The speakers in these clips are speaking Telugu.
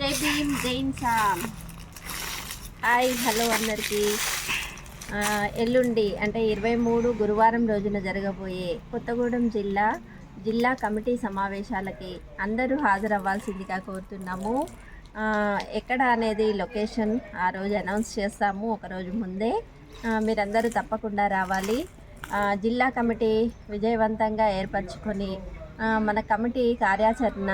జై భీమ్ జైన్ సామ్ హాయ్ హలో అందరికీ. ఎల్లుండి అంటే ఇరవై మూడు గురువారం రోజున జరగబోయే కొత్తగూడెం జిల్లా జిల్లా కమిటీ సమావేశాలకి అందరూ హాజరవ్వాల్సిందిగా కోరుతున్నాము. ఎక్కడ అనేది లొకేషన్ ఆ రోజు అనౌన్స్ చేస్తాము ఒకరోజు ముందే. మీరందరూ తప్పకుండా రావాలి. జిల్లా కమిటీ విజయవంతంగా ఏర్పరచుకొని మన కమిటీ కార్యాచరణ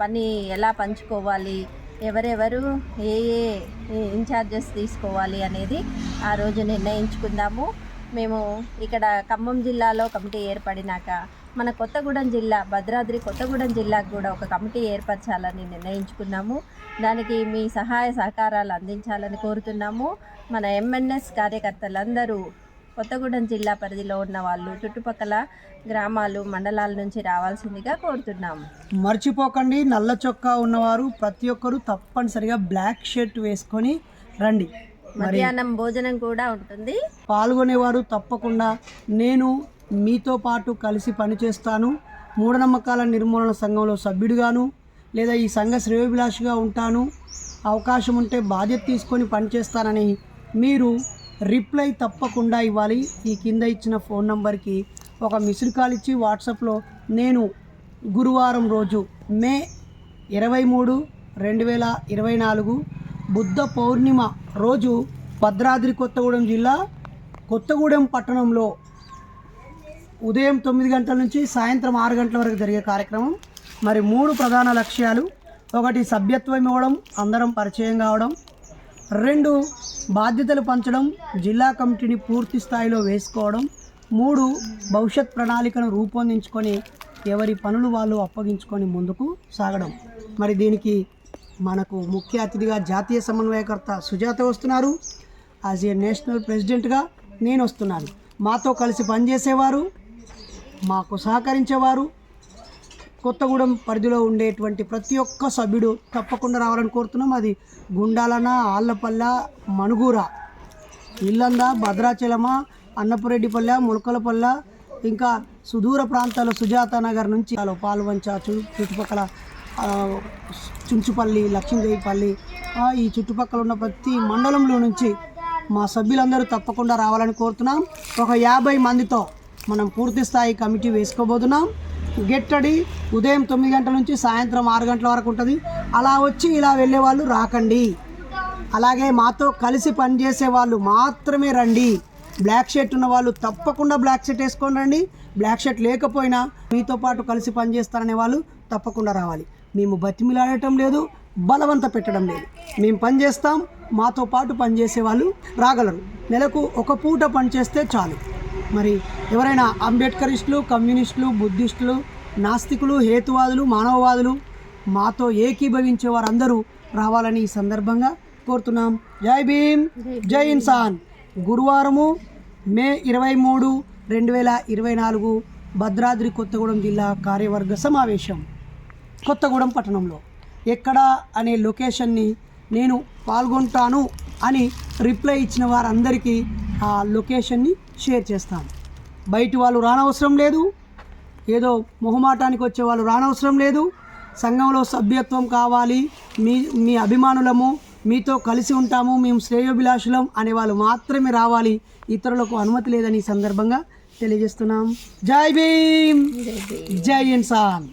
పని ఎలా పంచుకోవాలి? ఎవరెవరు ఏ ఏ ఇన్ఛార్జెస్ తీసుకోవాలి అనేది ఆ రోజు నిర్ణయించుకుందాము. మేము ఇక్కడ ఖమ్మం జిల్లాలో కమిటీ ఏర్పడినాక మన కొత్తగూడెం జిల్లా భద్రాద్రి కొత్తగూడెం జిల్లాకు కూడా ఒక కమిటీ ఏర్పరచాలని నిర్ణయించుకున్నాము. దానికి మీ సహాయ సహకారాలు అందించాలని కోరుతున్నాము. మన ఎంఎన్ఎస్ కార్యకర్తలందరూ కొత్తగూడెం జిల్లా పరిధిలో ఉన్న వాళ్ళు చుట్టుపక్కల గ్రామాలు మండలాల నుంచి రావాల్సిందిగా కోరుతున్నాము మర్చిపోకండి నల్ల చొక్కా ఉన్నవారు ప్రతి ఒక్కరూ తప్పనిసరిగా బ్లాక్ షర్ట్ వేసుకొని రండి. మధ్యాహ్నం భోజనం కూడా ఉంటుంది. పాల్గొనేవారు తప్పకుండా. నేను మీతో పాటు కలిసి పనిచేస్తాను. మూఢనమ్మకాల నిర్మూలన సంఘంలో సభ్యుడిగాను లేదా ఈ సంఘ శ్రేయోభిలాషిగా ఉంటాను. అవకాశం ఉంటే బాధ్యత తీసుకొని పనిచేస్తానని మీరు రిప్లై తప్పకుండా ఇవ్వాలి. ఈ కింద ఇచ్చిన ఫోన్ నంబర్కి ఒక మిస్డ్ కాల్ ఇచ్చి వాట్సాప్లో నేను గురువారం రోజు మే ఇరవై మూడు రెండు వేల ఇరవై నాలుగు బుద్ధ పౌర్ణిమ రోజు భద్రాద్రి కొత్తగూడెం జిల్లా కొత్తగూడెం పట్టణంలో ఉదయం తొమ్మిది గంటల నుంచి సాయంత్రం ఆరు గంటల వరకు జరిగే కార్యక్రమం. మరి మూడు ప్రధాన లక్ష్యాలు. ఒకటి సభ్యత్వం ఇవ్వడం అందరం పరిచయం కావడం. రెండు బాధ్యతలు పంచడం జిల్లా కమిటీని పూర్తి స్థాయిలో వేసుకోవడం మూడు భవిష్యత్ ప్రణాళికను రూపొందించుకొని ఎవరి పనులు వాళ్ళు అప్పగించుకొని ముందుకు సాగడం. మరి దీనికి మనకు ముఖ్య అతిథిగా జాతీయ సమన్వయకర్త సుజాత వస్తున్నారు. యాజ్ ఏ నేషనల్ ప్రెసిడెంట్గా నేను వస్తున్నాను. మాతో కలిసి పనిచేసేవారు మాకు సహకరించేవారు కొత్తగూడెం పరిధిలో ఉండేటువంటి ప్రతి ఒక్క సభ్యుడు తప్పకుండా రావాలని కోరుతున్నాం. అది గుండాలన ఆళ్ళపల్ల మణుగూర ఇల్లంద భద్రాచలమ అన్నపురెడ్డిపల్లె ములకలపల్లె ఇంకా సుదూర ప్రాంతాల సుజాత నగర్ నుంచి అలా పాల్వంచ చుట్టుపక్కల చుంచుపల్లి లక్ష్మీదేవిపల్లి ఈ చుట్టుపక్కల ఉన్న ప్రతి మండలంలో నుంచి మా సభ్యులందరూ తప్పకుండా రావాలని కోరుతున్నాం. ఒక యాభై మందితో మనం పూర్తి స్థాయి కమిటీ వేసుకోబోతున్నాం. గెట్టడి ఉదయం తొమ్మిది గంటల నుంచి సాయంత్రం ఆరు గంటల వరకు ఉంటుంది. అలా వచ్చి ఇలా వెళ్ళే వాళ్ళు రాకండి. అలాగే మాతో కలిసి పనిచేసే వాళ్ళు మాత్రమే రండి. బ్లాక్ షర్ట్ ఉన్న వాళ్ళు తప్పకుండా బ్లాక్ షర్ట్ వేసుకొని రండి. బ్లాక్ షర్ట్ లేకపోయినా మీతో పాటు కలిసి పనిచేస్తారనే వాళ్ళు తప్పకుండా రావాలి. మేము బతిమిలాడటం లేదు బలవంత పెట్టడం లేదు. మేము పనిచేస్తాం మాతో పాటు పనిచేసే వాళ్ళు రాగలరు. నెలకు ఒక పూట పనిచేస్తే చాలు. మరి ఎవరైనా అంబేద్కరిస్టులు కమ్యూనిస్టులు బుద్ధిస్టులు నాస్తికులు హేతువాదులు మానవవాదులు మాతో ఏకీభవించే వారందరూ రావాలని ఈ సందర్భంగా కోరుతున్నాం. జై భీమ్ జై ఇన్సాన్. గురువారము మే ఇరవై మూడు రెండు వేల ఇరవై నాలుగు భద్రాద్రి కొత్తగూడెం జిల్లా కార్యవర్గ సమావేశం. కొత్తగూడెం పట్టణంలో ఎక్కడ అనే లొకేషన్ని నేను పాల్గొంటాను అని రిప్లై ఇచ్చిన వారందరికీ ఆ లొకేషన్ని షేర్ చేస్తాను బయటి వాళ్ళు రానవసరం లేదు. ఏదో మొహమాటానికి వచ్చే వాళ్ళు రానవసరం లేదు. సంఘంలో సభ్యత్వం కావాలి. మీ మీ అభిమానులము మీతో కలిసి ఉంటాము మేము శ్రేయోభిలాషులం అనే వాళ్ళు మాత్రమే రావాలి. ఇతరులకు అనుమతి లేదని ఈ సందర్భంగా తెలియజేస్తున్నాం. జై భీమ్! జై ఇన్సాన్